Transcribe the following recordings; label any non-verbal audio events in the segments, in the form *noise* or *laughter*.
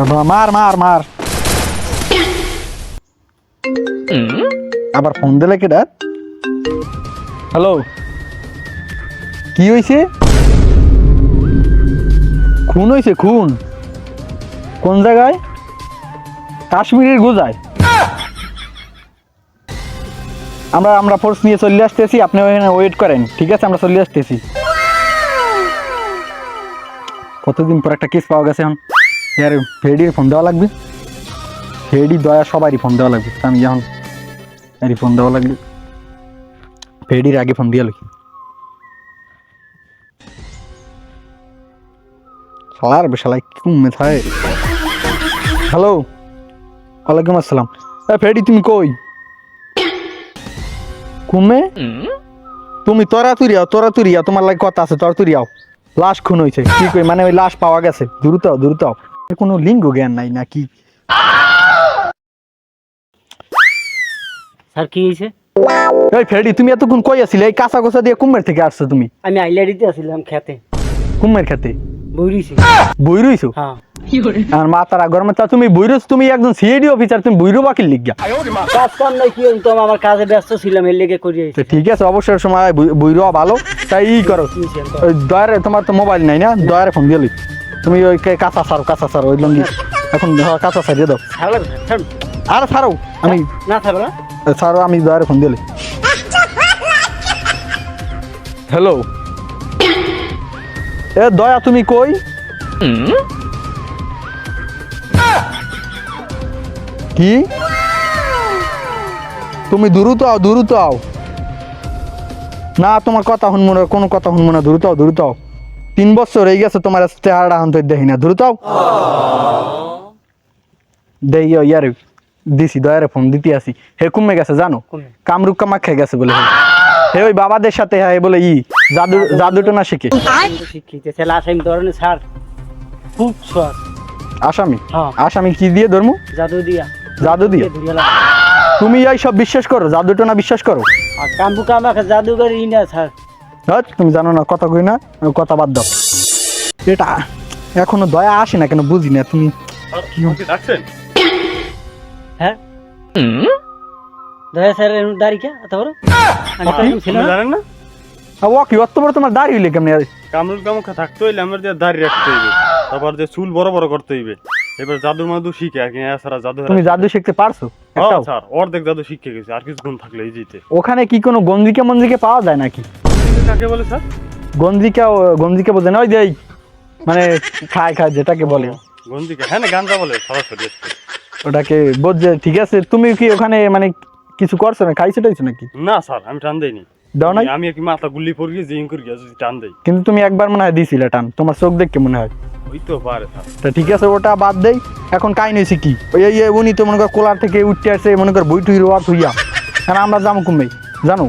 বাবা, মার মার। মার আবার ফোন দিলে কেডা হ্যালো? কি হয়েছে খুন হয়েছে খুন। কোন জায়গায়? কাশ্মীরের গোজায়। আমরা আমরা ফোর্স নিয়ে চলে আসতেছি আপনি ওখানে ওয়েট করেন ঠিক আছে? আমরা চলে আসতেছি। কতদিন পর একটা কেস পাওয়া গেছে এখন? ইয়ার ফেডির ফোন দেওয়া লাগবে। ফেডি দয়া সবারই ফোন দেওয়া লাগবে। আমি এখন এরই ফোন দেওয়া লাগবে। ফেডির আগে ফোন দিয়ে লিখি শালার বেশালাই কুম মেথায় হ্যালো ওয়ালাইকুম আসসালাম। ফেডি তুমি কই? কুমে তুমি তোরা তুরিয়াও তোরা তুরিয়াও তোমার লাগে কথা আছে তোরা তুরিয়াও লাশ খুন হয়েছে কি কই? মানে ওই লাশ পাওয়া গেছে। দ্রুত দ্রুত কোনো লিঙ্গ জ্ঞান নাই নাকি? স্যার কি হয়েছে? এই ফেডি তুমি এতক্ষণ কই আছিলে? এই কাঁচা কোচা দিয়ে কুম্মের থেকে আসছো তুমি? আমি আইলারিতে আসছিলাম খেতে। কুম্মের খেতে? বইরিছি বই রইছো হ্যাঁ। আর মা তারা গরমে তা তুমি তুমি একজন সিআইডি অফিসার তুমি বইরো বাকির লিখিয়া কাজ কাম নাই কি তো আমার কাজে ব্যস্ত ছিলাম এর লেগে করি তো ঠিক আছে অবসর সময় বইরো ভালো। তাই ই করো। দয়ারে তোমার তো মোবাইল নাই না? দয়ারে ফোন দিয়ে তুমি ওই কে- কাঁচা সারো কাঁচা সারো ওই লঙ্গি। এখন কাঁচা সারিয়ে দাও। আর সারো আমি না না। সারো আমি দয়ারে ফোন দিলে হ্যালো। এ দয়া তুমি কই? কি? তুমি দ্রুত আও দ্রুত আও। না তোমার কথা শুনব না কোনো কথা শুনব না দ্রুত আও দ্রুত আও। তিন বছর হয়ে গেছে তোমার চেহারাটা এখন তো দেখি না। দ্রুত দেই ইয়ারে দিছি দয়ারে ফোন দিতে আসি। হে কমে গেছে জানো? কামরুক কামা খেয়ে গেছে বলে। হে। ওই বাবাদের সাথে হ্যাঁ বলে ই জাদু জাদুটো না শিখে। শিক্ষিত ছেলে আসামি ধরনের স্যার। খুব সহজ। আসামি? হ্যাঁ। আসামি কি দিয়ে ধর্ম? জাদু দিয়া। জাদু দিয়ে? তুমি এই সব বিশ্বাস করো জাদুটো না বিশ্বাস করো? আর কাম্বু কামাকে জাদুঘর ই না স্যার। হ্যাঁ তুমি জানো না কথা কই না কথা বাদ দাও। এটা এখনও দয়া আসে না কেন বুঝি না তুমি। কি ডাকছেন? হ্যাঁ। দয়া স্যার দাঁড়ি কে? এত বড়? আমি তো এরকম না। জানেন না? ও কি অত বড় তোমার দাঁড়িয়ে হইলে কেমনি? কামরুল কামুখা থাকতে হইলে আমার যে দাড়ি রাখতে হইবে। তারপর যে চুল বড় বড় করতে হইবে। এবার জাদু মাদু শিখে আর কি এছাড়া জাদু তুমি জাদু শিখতে পারছ? হ্যাঁ স্যার অর্ধেক জাদু শিখে গেছে আর কিছুক্ষণ থাকলে এই যেতে ওখানে কি কোনো গঞ্জিকে মঞ্জিকে পাওয়া যায় নাকি? কাকে বলে স্যার? গঞ্জিকা গঞ্জিকে বোঝে না ওই যে মানে *laughs* খায় খায় যেটাকে বলে। গন্ধিকে হ্যাঁ না গান্দা বলে সরাসরি ওটাকে বোঝে ঠিক আছে তুমি কি ওখানে মানে কিছু করছ না খাইছো টাইছো নাকি? না স্যার আমি টান দেইনি। দাও নাই? আমি কি মাথা গুল্লি পড়ে গিয়ে জিম করে যদি টান দেই। কিন্তু তুমি একবার মনে হয় দিছিলে টান তোমার চোখ দেখে মনে হয়। ওই তো পারে তা ঠিক আছে ওটা বাদ দেই। এখন কাই নিয়েছি কি? ওই এই উনি তো মনে কর কোলার থেকে উঠতে আসছে মনে কর বই টুই রোয়া থুইয়া কারণ আমরা যাব কমবে জানো?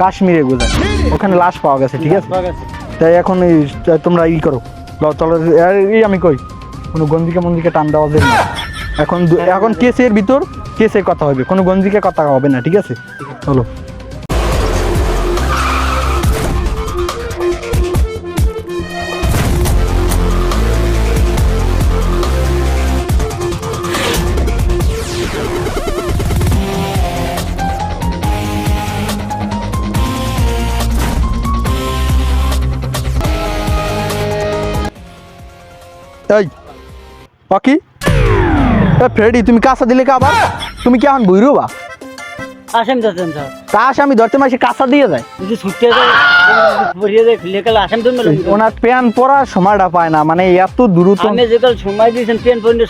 কাশ্মীরে গোজা ওখানে লাশ পাওয়া গেছে ঠিক আছে? তাই এখন তোমরা ই করো। চলো এই আমি কই কোনো গঞ্জিকে মঞ্জিকে টান দেওয়া যায় না। এখন এখন কেসের ভিতর কেসের কথা হবে কোনো গঞ্জিকে কথা হবে না ঠিক আছে? চলো। এই পাখি? এ ফ্রেডি তুমি কাঁচা দিলে কে আবার? তুমি কি এখন বুঝরো বা? আসামি ধরতেন স্যার ধরতে মাসে কাঁচা দিয়ে যায়। যদি ছুটতে যায় পড়িয়ে যায় লেকাল আসামি তো ওনার প্যান পরার সময়টা পায় না মানে এত দ্রুত আপনি যেকাল সময় দিয়েছেন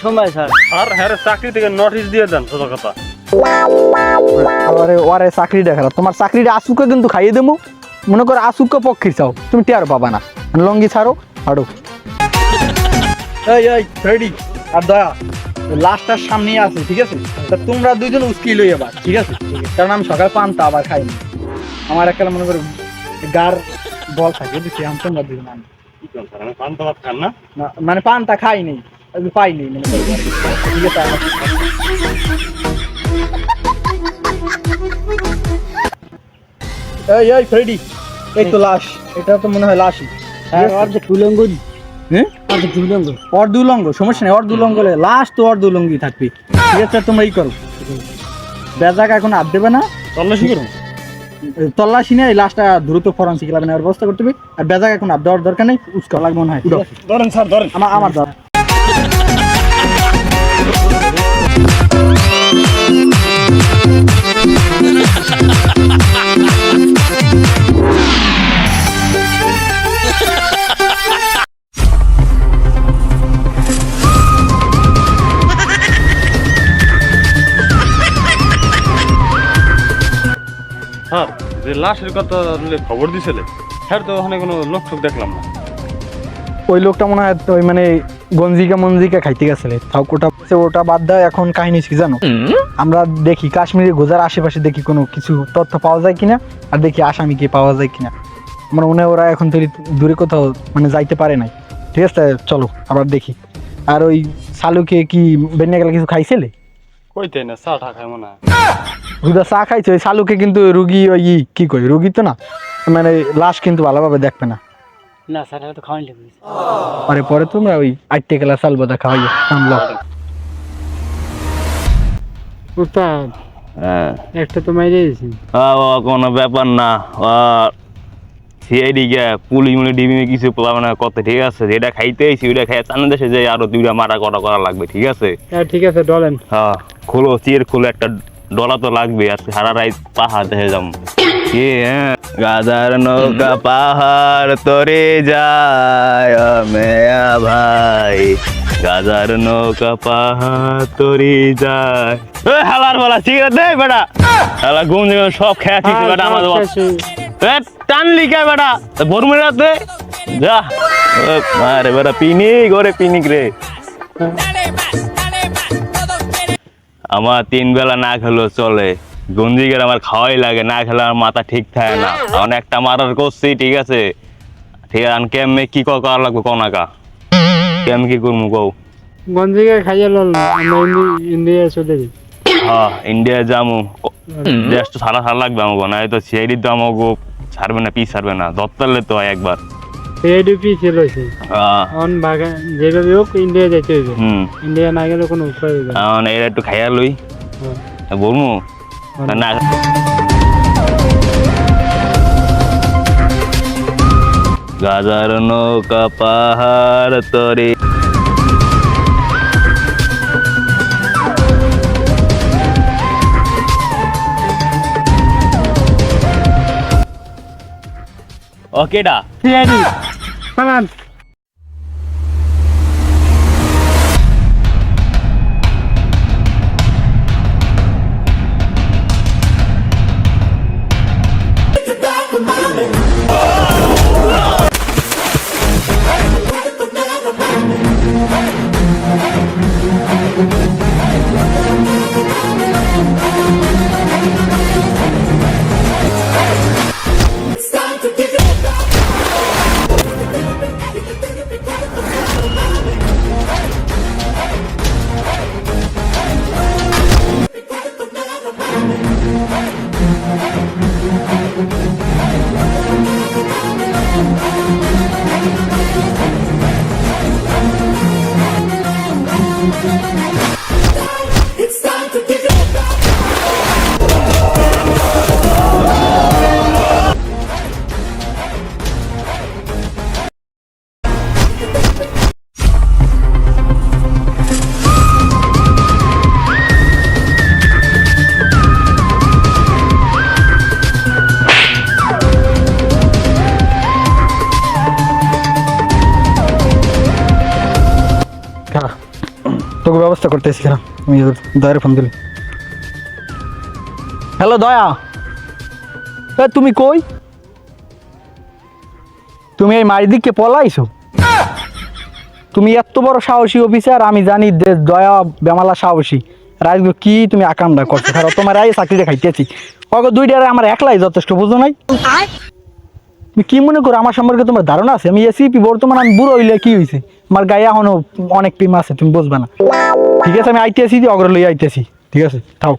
সময় স্যার। আর হ্যাঁ চাকরি থেকে নোটিশ দিয়ে দেন কথা। আরে ওরে তোমার চাকরিটা আসুকে কিন্তু খাইয়ে দেবো। মনে করো আসুকে পক্ষে চাও তুমি টের পাবা না। লঙ্গি ছাড়ো হাড়ো এই এই রেডি আর দয়া লাস্টটার সামনে আছে, ঠিক আছে? তা তোমরা দুইজন উস্কিল হই এবার ঠিক আছে? কারণ আমি সকাল পান্তা আবার খাইনি। আমার একটা মনে করো গার বল থাকে দিচ্ছি আমি তোমরা দুজন আমি মানে পান্তা খাইনি পাইনি মানে ঠিক আছে এই এই ফ্রেডি এই তো লাশ এটা তো মনে হয় লাশই হ্যাঁ অর্ধেক দুলঙ্গ অর্ধ উলঙ্গ সমস্যা নেই অর্ধ উলঙ্গ লাস্ট তো অর্ধ উলঙ্গই থাকবে। ঠিক আছে তোমরা ই করো। বেজাক এখন আর দেবে না। তল্লাশি করুন তল্লাশি নেই লাস্টটা দ্রুত ফরেন্সিক লাভে নেওয়ার ব্যবস্থা করতে হবে। আর বেজাক এখন আর দেওয়ার দরকার নেই উস্কা। লাগবে মনে হয় ধরেন স্যার ধরেন। আমার আমার দাও। স্যার যে লাশের কথা খবর দিছিলে স্যার তো ওখানে কোনো লোক টোক দেখলাম না। ওই লোকটা মনে হয় ওই মানে গঞ্জিকা মঞ্জিকা খাইতে গেছিলে। তাও ওটা ওটা বাদ দেয় এখন কাহিনী কি জানো? আমরা দেখি কাশ্মীরের গোজার আশেপাশে দেখি কোনো কিছু তথ্য পাওয়া যায় কিনা আর দেখি আসামি আসামিকে পাওয়া যায় কিনা। মানে মনে ওরা এখন তৈরি দূরে কোথাও মানে যাইতে পারে নাই। ঠিক আছে চলো আবার দেখি। আর ওই শালুকে কি বেনে গেলে কিছু খাইছিলে? কইতে না চা টা মনে হয় রুদা চা খাইছে ওই শালুকে কিন্তু রুগী ওই ই, কি কই রুগী তো না? মানে লাশ কিন্তু ভালোভাবে দেখবে না। না স্যার তো খাওয়াই লাগবে। পরে পরে তোমরা ওই আটটে গেলা চালবো দেখা হয় সামলাও উস্তাদ হ্যাঁ। একটা তো মাইরে দিয়েছি আ, কোনো ব্যাপার না। সিআইডি পুলিশ কিছু না কত ঠিক আছে? যেটা খাইতে আইছি ওইটা খাই চান দেশে যে আরও দুইটা মারা করা করা লাগবে ঠিক আছে? হ্যাঁ ঠিক আছে ডলেন। হ্যাঁ খোলো চির খোলো একটা ডলা তো লাগবে আজকে সারা রাত পাহাড় দেখে যাম কি হ্যাঁ নৌকা পাহাড় তরে যায় মেয়া ভাই। গাজার নৌকা পাহাড় তরে যায়। এ হালার বলা সিগারেট দে বেটা। হালা ঘুম সব খেয়া ঠিক বেটা আমাদের এ টানলি কে বেটা রাতে যা। আরে বেটা পিনিক ওরে পিনিক রে। আমার তিন বেলা না খেলেও চলে। গঞ্জিকের আমার খাওয়াই লাগে না খেলে আমার মাথা ঠিক থাকে না। এখন একটা মারার করছি ঠিক আছে? ঠিক আছে কেমনে কি ক- করা লাগবে কনাকা কেম কি? করব কও? গঞ্জিকে খাইয়ে লল ইন্ডিয়া চলে যাই। হ্যাঁ ইন্ডিয়া যামু। দেশ তো সারা সারা লাগবে আমাকে না তো সিআইডি তো আমাকে ছাড়বে না পি ছাড়বে না? দত্তালে তো একবার। এডিপি ছিল সে? অন বাগা যেভাবে হোক ইন্ডিয়া যাইতে হইবে। ইন্ডিয়া না গেলে কোনো উপায় হবে না। এখন এর একটু খাইয়া লই। হ্যাঁ। বলব না। গাজার নৌকা পাহাড় তরে ওকেডা সিআইডি ব্যবস্থা করতেছি খারাপ আমি দয়ের ফোন দিলি হ্যালো, দয়া। এ, তুমি কই? তুমি এই মারিদিককে পলাইছো? তুমি এত বড় সাহসী অফিসার, আমি জানি দয়া বেমালা সাহসী। রাজগুলো কি তুমি আকামটা করছ? খারাপ তোমার আগে চাকরিটা খাইতেছি। অগ, দুইটারে আমার একলাই যথেষ্ট, বুঝো নাই? তুমি কি মনে করো, আমার সম্পর্কে তোমার ধারণা আছে? আমি এসিপি, বর্তমান আমি বুড়ো হইলে কি হয়েছে আমার গায়ে এখনও অনেক প্রেম আছে, তুমি বুঝবে না। ঠিক আছে আমি আইতেছি অগ্র লই আইতেছি। ঠিক আছে থাও